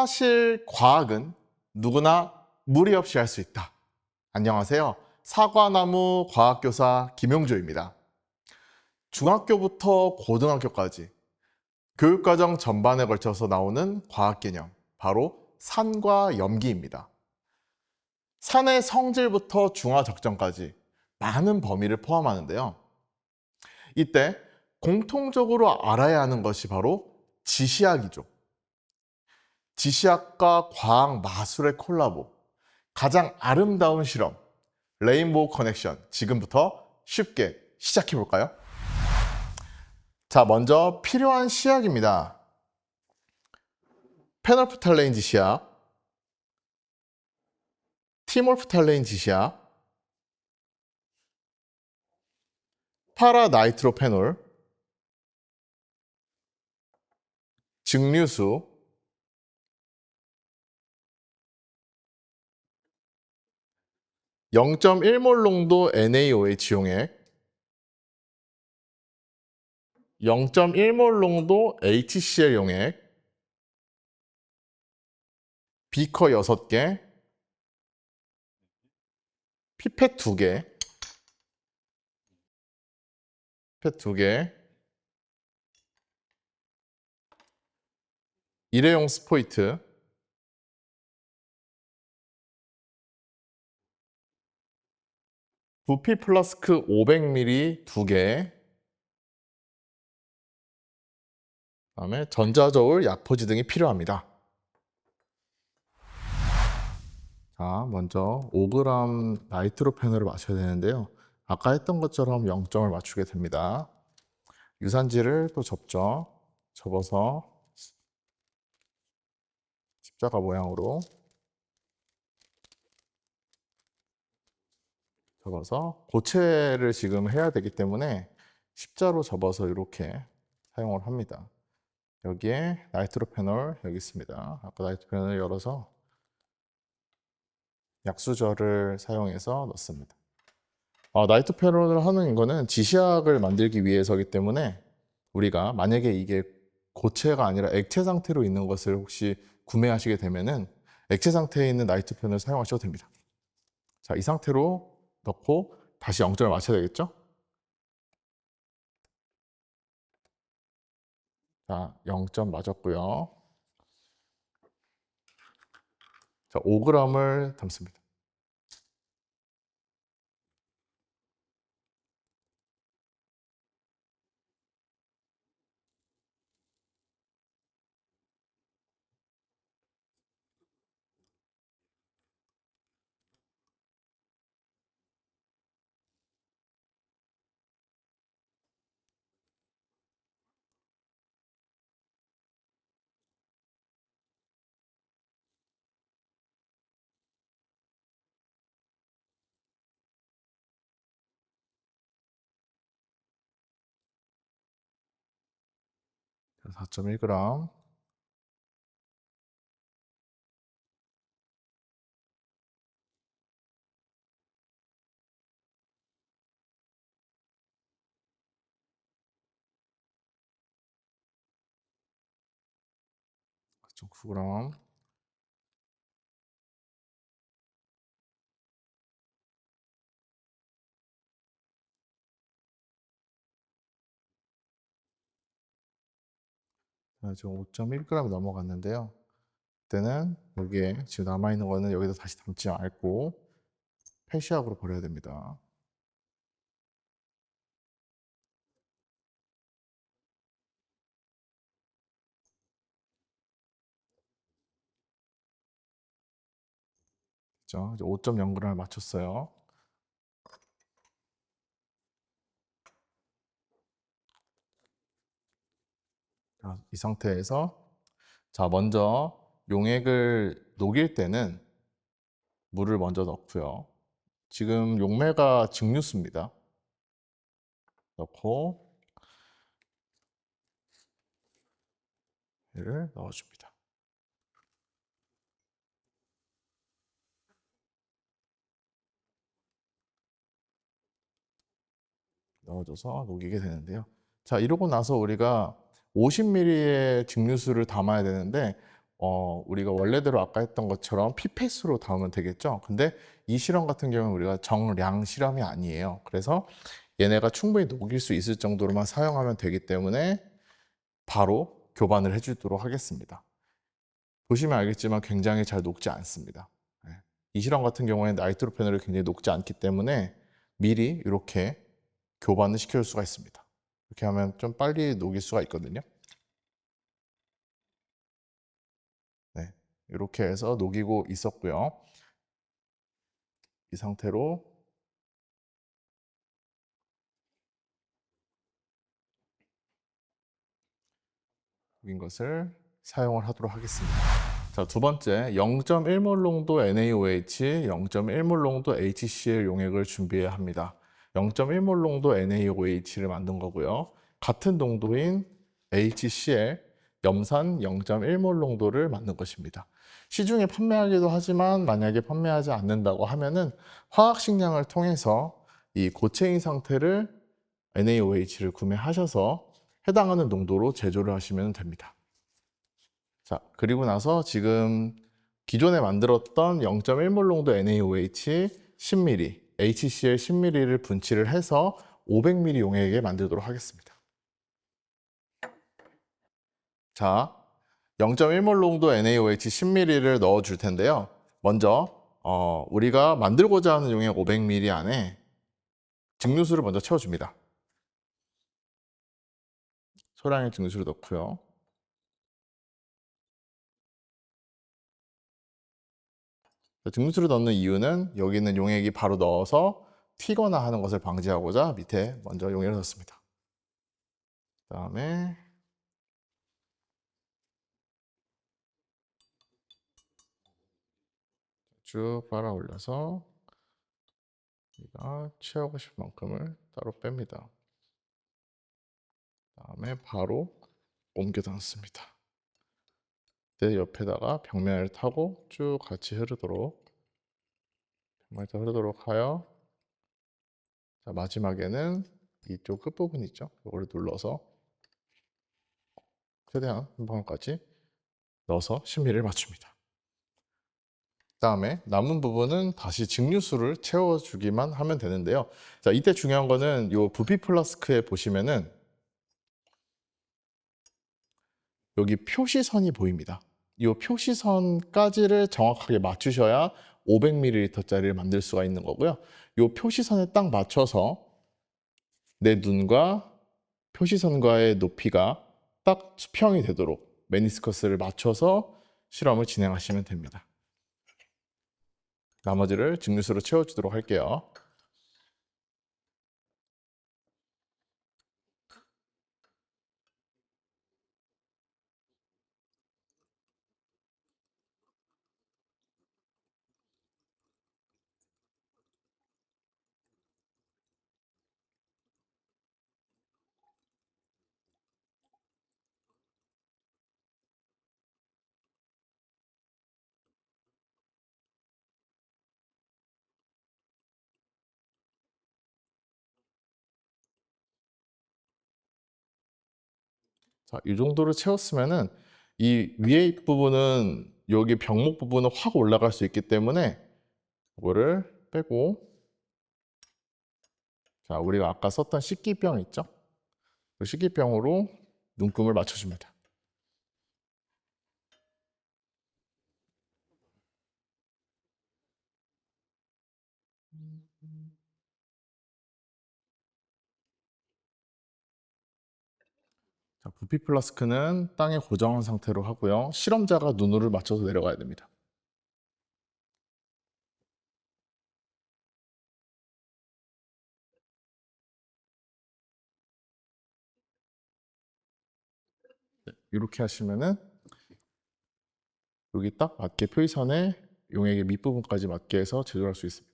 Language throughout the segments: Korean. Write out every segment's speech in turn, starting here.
사실 과학은 누구나 무리 없이 할 수 있다. 안녕하세요. 사과나무 과학교사 김용조입니다. 중학교부터 고등학교까지 교육과정 전반에 걸쳐서 나오는 과학 개념, 바로 산과 염기입니다. 산의 성질부터 중화 적정까지 많은 범위를 포함하는데요. 이때 공통적으로 알아야 하는 것이 바로 지시학이죠. 지시학과 과학 마술의 콜라보, 가장 아름다운 실험, 레인보우 커넥션. 지금부터 쉽게 시작해 볼까요? 자, 먼저 필요한 시약입니다. 페널프탈레인 지시약, 티몰프탈레인 지시약, 파라나이트로페놀, 증류수, (0.1몰) 농도 NaOH 용액, 0.1몰 농도 HCl 용액, 비커 6개, 피펫 2개, 피펫 2개, 일회용 스포이트, 부피 플라스크 500ml 2개, 그다음에 전자저울, 약포지 등이 필요합니다. 자, 먼저 5g 나이트로페놀을 맞춰야 되는데요. 아까 했던 것처럼 0점을 맞추게 됩니다. 유산지를 또 접죠. 접어서 십자가 모양으로 접어서 고체를 지금 해야 되기 때문에 십자로 접어서 이렇게 사용을 합니다. 여기에 나이트로페놀 여기 있습니다. 아까 나이트로페놀을 열어서 약수절을 사용해서 넣습니다. 어, 나이트로페놀을 하는 거는 지시약을 만들기 위해서기 때문에 우리가 만약에 이게 고체가 아니라 액체 상태로 있는 것을 혹시 구매하시게 되면은 액체 상태에 있는 나이트로페놀을 사용하셔도 됩니다. 자, 이 상태로 넣고 다시 0점을 맞춰야 되겠죠? 자, 0점 맞았고요. 자, 5g을 담습니다. 자, 4.1g. 좀 9g. 지금 5.1g 넘어갔는데요. 그때는 여기에 지금 남아있는 거는 여기다 다시 담지 않고 폐시약으로 버려야 됩니다. 그죠? 이제 5.0g을 맞췄어요. 이 상태에서 자, 먼저 용액을 녹일 때는 물을 먼저 넣고요. 지금 용매가 증류수입니다. 넣고 얘를 넣어줍니다. 넣어줘서 녹이게 되는데요. 자, 이러고 나서 우리가 50ml의 증류수를 담아야 되는데 어, 우리가 원래대로 아까 했던 것처럼 피펫으로 담으면 되겠죠. 근데 이 실험 같은 경우는 우리가 정량 실험이 아니에요. 그래서 얘네가 충분히 녹일 수 있을 정도로만 사용하면 되기 때문에 바로 교반을 해주도록 하겠습니다. 보시면 알겠지만 굉장히 잘 녹지 않습니다. 네. 이 실험 같은 경우에는 나이트로페놀이 굉장히 녹지 않기 때문에 미리 이렇게 교반을 시켜줄 수가 있습니다. 이렇게 하면 좀 빨리 녹일 수가 있거든요. 네, 이렇게 해서 녹이고 있었고요. 이 상태로 녹인 것을 사용을 하도록 하겠습니다. 자, 두 번째, 0.1몰 농도 NaOH, 0.1몰 농도 HCl 용액을 준비해야 합니다. 0.1몰 농도 NaOH를 만든 거고요. 같은 농도인 HCl, 염산 0.1몰 농도를 만든 것입니다. 시중에 판매하기도 하지만 만약에 판매하지 않는다고 하면은 화학 식량을 통해서 이 고체인 상태를 NaOH를 구매하셔서 해당하는 농도로 제조를 하시면 됩니다. 자, 그리고 나서 지금 기존에 만들었던 0.1몰 농도 NaOH 10ml, HCl 10ml를 분치를 해서 500ml 용액에 만들도록 하겠습니다. 자, 0.1몰 농도 NaOH 10ml를 넣어 줄 텐데요. 먼저 어, 우리가 만들고자 하는 용액 500ml 안에 증류수를 먼저 채워줍니다. 소량의 증류수를 넣고요. 증류수를 넣는 이유는 여기 있는 용액이 바로 넣어서 튀거나 하는 것을 방지하고자 밑에 먼저 용액을 넣습니다. 그 다음에 쭉 빨아 올려서 우리가 취하고 싶은 만큼을 따로 뺍니다. 다음에 바로 옮겨 놨습니다. 내 옆에다가 벽면을 타고 쭉 같이 흐르도록 벽면을 타 흐르도록 하여 자, 마지막에는 이쪽 끝부분 있죠? 이걸 눌러서 최대한 한 방울까지 넣어서 신미를 맞춥니다. 다음에 남은 부분은 다시 증류수를 채워주기만 하면 되는데요. 자, 이때 중요한 거는 이 부피 플라스크에 보시면은 여기 표시선이 보입니다. 이 표시선까지를 정확하게 맞추셔야 500ml짜리를 만들 수가 있는 거고요. 이 표시선에 딱 맞춰서 내 눈과 표시선과의 높이가 딱 수평이 되도록 메니스커스를 맞춰서 실험을 진행하시면 됩니다. 나머지를 증류수로 채워주도록 할게요. 자, 이 정도로 채웠으면은 이 위에 부분은 여기 병목 부분은 확 올라갈 수 있기 때문에 이거를 빼고 자, 우리가 아까 썼던 식기병 있죠? 그 식기병으로 눈금을 맞춰줍니다. 자, 부피 플라스크는 땅에 고정한 상태로 하고요. 실험자가 눈으로 맞춰서 내려가야 됩니다. 네, 이렇게 하시면은 여기 딱 맞게 표시선에 용액의 밑부분까지 맞게 해서 제조할 수 있습니다.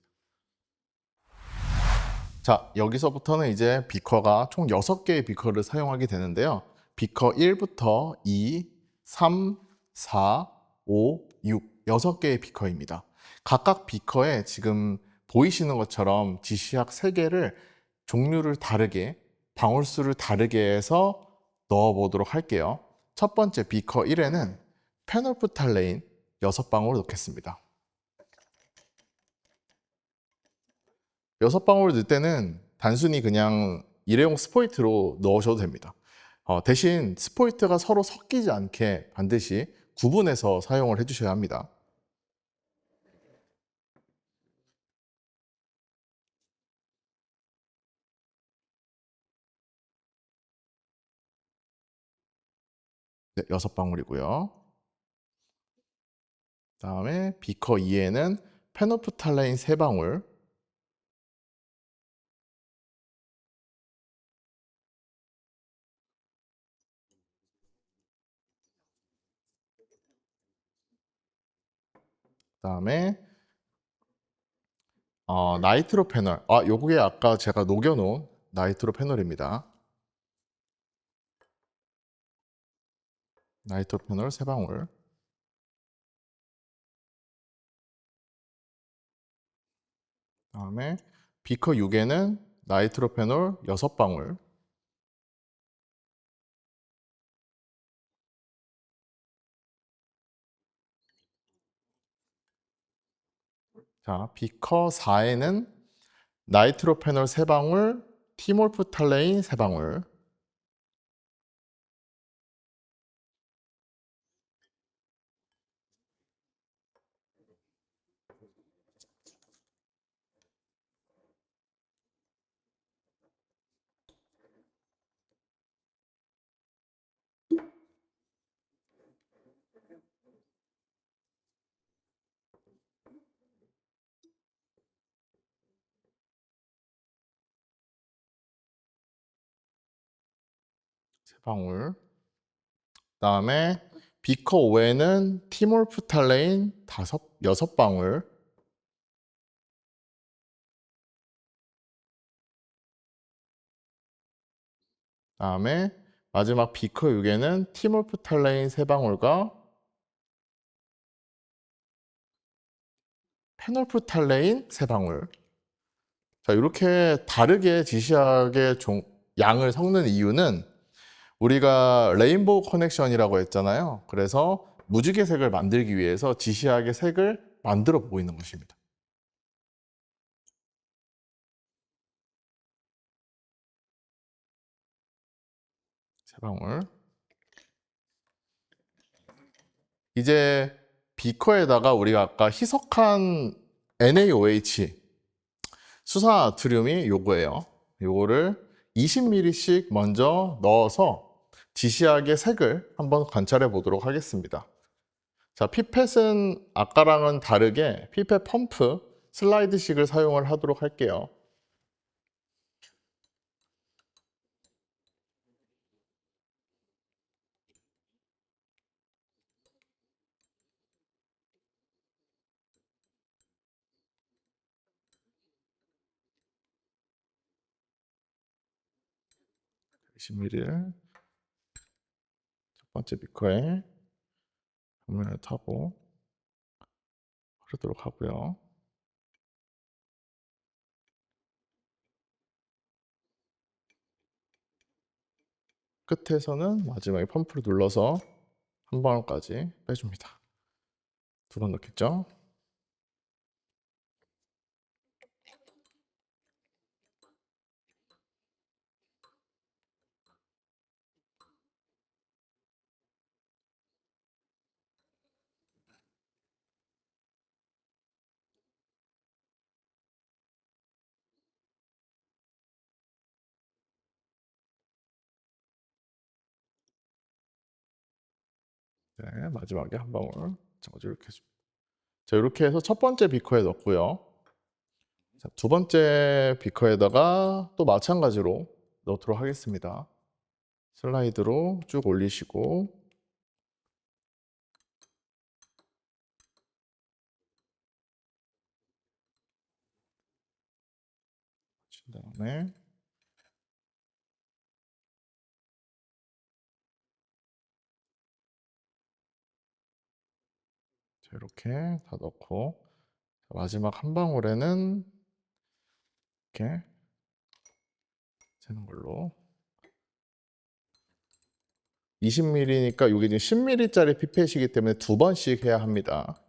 자, 여기서부터는 이제 비커가 총 6개의 비커를 사용하게 되는데요. 비커 1부터 2, 3, 4, 5, 6, 6개의 비커입니다. 각각 비커에 지금 보이시는 것처럼 지시약 3개를 종류를 다르게, 방울수를 다르게 해서 넣어 보도록 할게요. 첫 번째 비커 1에는 페놀프탈레인 6방울 넣겠습니다. 6방울 넣을 때는 단순히 그냥 일회용 스포이트로 넣으셔도 됩니다. 어, 대신 스포이트가 서로 섞이지 않게 반드시 구분해서 사용을 해주셔야 합니다. 네, 여섯 방울이고요. 다음에 비커 2에는 페노프탈레인 3방울, 다음에 어, 나이트로페놀. 아, 요게 아까 제가 녹여 놓은 나이트로페놀입니다. 나이트로페놀 3방울. 다음에 비커 6에는 나이트로페놀 6방울. 자, 비커 4에는 나이트로페놀 3방울, 티몰프탈레인 3방울. 세 방울. 그다음에 비커 5에는 티몰프탈레인 다섯 여섯 방울. 그다음에 마지막 비커 6에는 티몰프탈레인 세 방울과 페놀프탈레인 세 방울. 자, 이렇게 다르게 지시하게 종- 양을 섞는 이유는 우리가 레인보우 커넥션이라고 했잖아요. 그래서 무지개 색을 만들기 위해서 지시하게 색을 만들어 보이는 것입니다. 세 방울. 이제 비커에다가 우리가 아까 희석한 NaOH 수산나트륨이 요거예요. 요거를 20ml씩 먼저 넣어서 지시하게 색을 한번 관찰해 보도록 하겠습니다. 자, 피펫은 아까랑은 다르게 피펫 펌프 슬라이드식을 사용을 하도록 할게요. 그 20ml 첫 번째 비커에 표면을 타고 흐르도록 하고요. 끝에서는 마지막에 펌프를 눌러서 한 방울까지 빼줍니다. 두 번 넣겠죠? 네, 마지막에 한 방울 적어줘 이렇게. 자, 이렇게 해서 첫 번째 비커에 넣고요. 자, 두 번째 비커에다가 또 마찬가지로 넣도록 하겠습니다. 슬라이드로 쭉 올리시고 그 다음에 이렇게 다 넣고 자, 마지막 한 방울에는 이렇게 재는 걸로 20mm니까 이게 지금 10mm짜리 피펫이기 때문에 두 번씩 해야 합니다.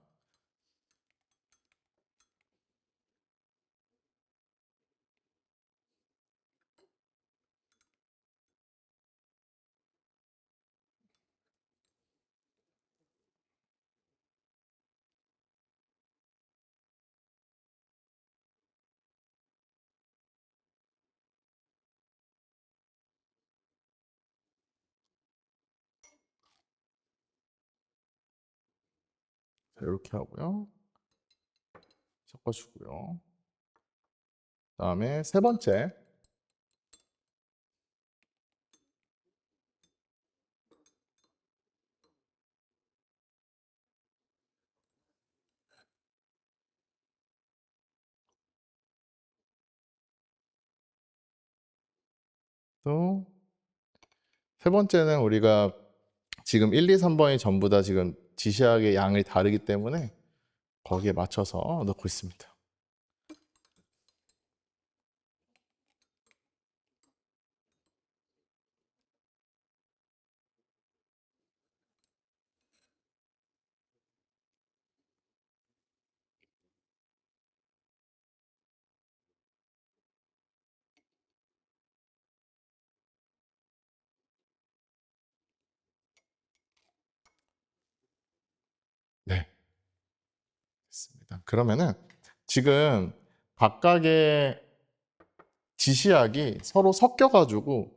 이렇게 하고요. 섞어주고요. 다음에 세 번째. 또 세 번째는 우리가 지금 1, 2, 3번이 전부 다 지금 지시하게 양이 다르기 때문에 거기에 맞춰서 넣고 있습니다. 네. 됐습니다. 그러면은 지금 각각의 지시약이 서로 섞여가지고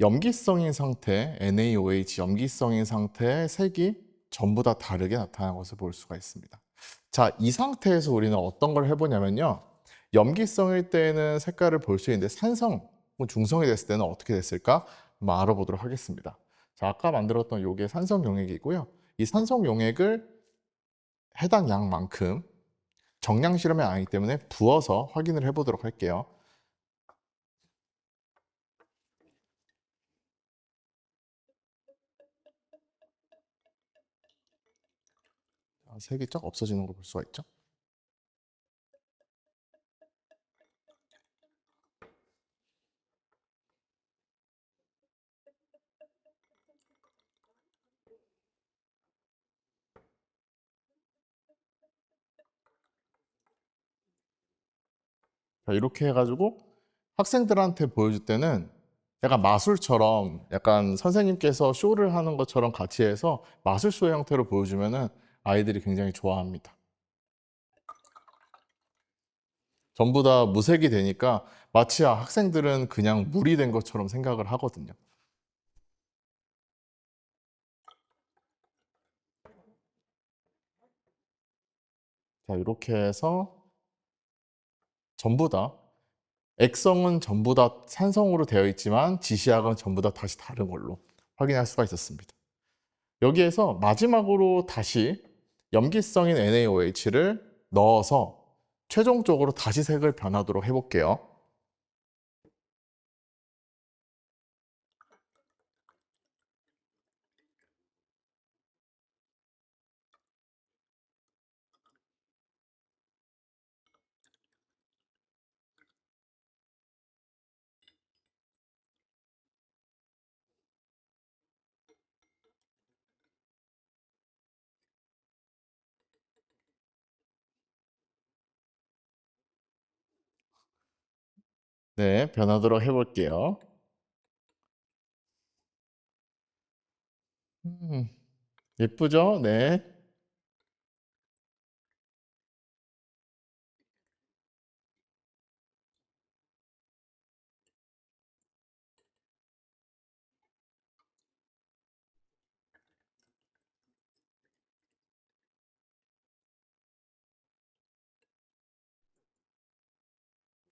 염기성인 상태, NaOH 염기성인 상태의 색이 전부 다 다르게 나타나는 것을 볼 수가 있습니다. 자, 이 상태에서 우리는 어떤 걸 해보냐면요. 염기성일 때는 색깔을 볼 수 있는데 산성, 뭐 중성이 됐을 때는 어떻게 됐을까? 한번 알아보도록 하겠습니다. 자, 아까 만들었던 요게 산성 용액이고요. 이 산성 용액을 해당 양만큼 정량 실험이 아니기 때문에 부어서 확인을 해보도록 할게요. 자, 색이 쫙 없어지는 걸 볼 수가 있죠. 자, 이렇게 해가지고 학생들한테 보여줄 때는 약간 마술처럼 약간 선생님께서 쇼를 하는 것처럼 같이 해서 마술쇼 형태로 보여주면은 아이들이 굉장히 좋아합니다. 전부 다 무색이 되니까 마치 학생들은 그냥 물이 된 것처럼 생각을 하거든요. 자, 이렇게 해서 전부 다 액성은 전부 다 산성으로 되어 있지만 지시약은 전부 다 다시 다른 걸로 확인할 수가 있었습니다. 여기에서 마지막으로 다시 염기성인 NaOH를 넣어서 최종적으로 다시 색을 변하도록 해볼게요. 네, 변하도록 해볼게요. 음, 예쁘죠? 네.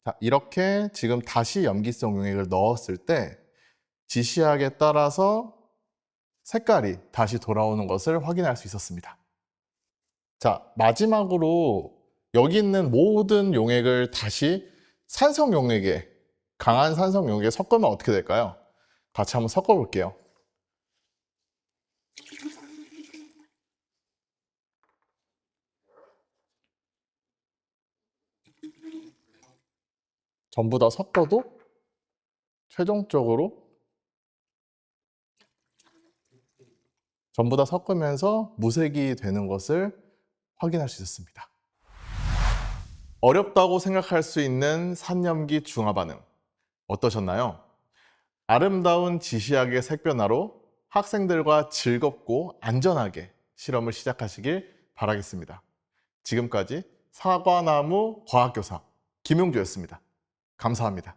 자, 이렇게 지금 다시 염기성 용액을 넣었을 때 지시약에 따라서 색깔이 다시 돌아오는 것을 확인할 수 있었습니다. 자, 마지막으로 여기 있는 모든 용액을 다시 산성 용액에, 강한 산성 용액에 섞으면 어떻게 될까요? 같이 한번 섞어 볼게요. 전부 다 섞어도 최종적으로 전부 다 섞으면서 무색이 되는 것을 확인할 수 있었습니다. 어렵다고 생각할 수 있는 산염기 중화 반응 어떠셨나요? 아름다운 지시학의 색변화로 학생들과 즐겁고 안전하게 실험을 시작하시길 바라겠습니다. 지금까지 사과나무 과학교사 김용주였습니다. 감사합니다.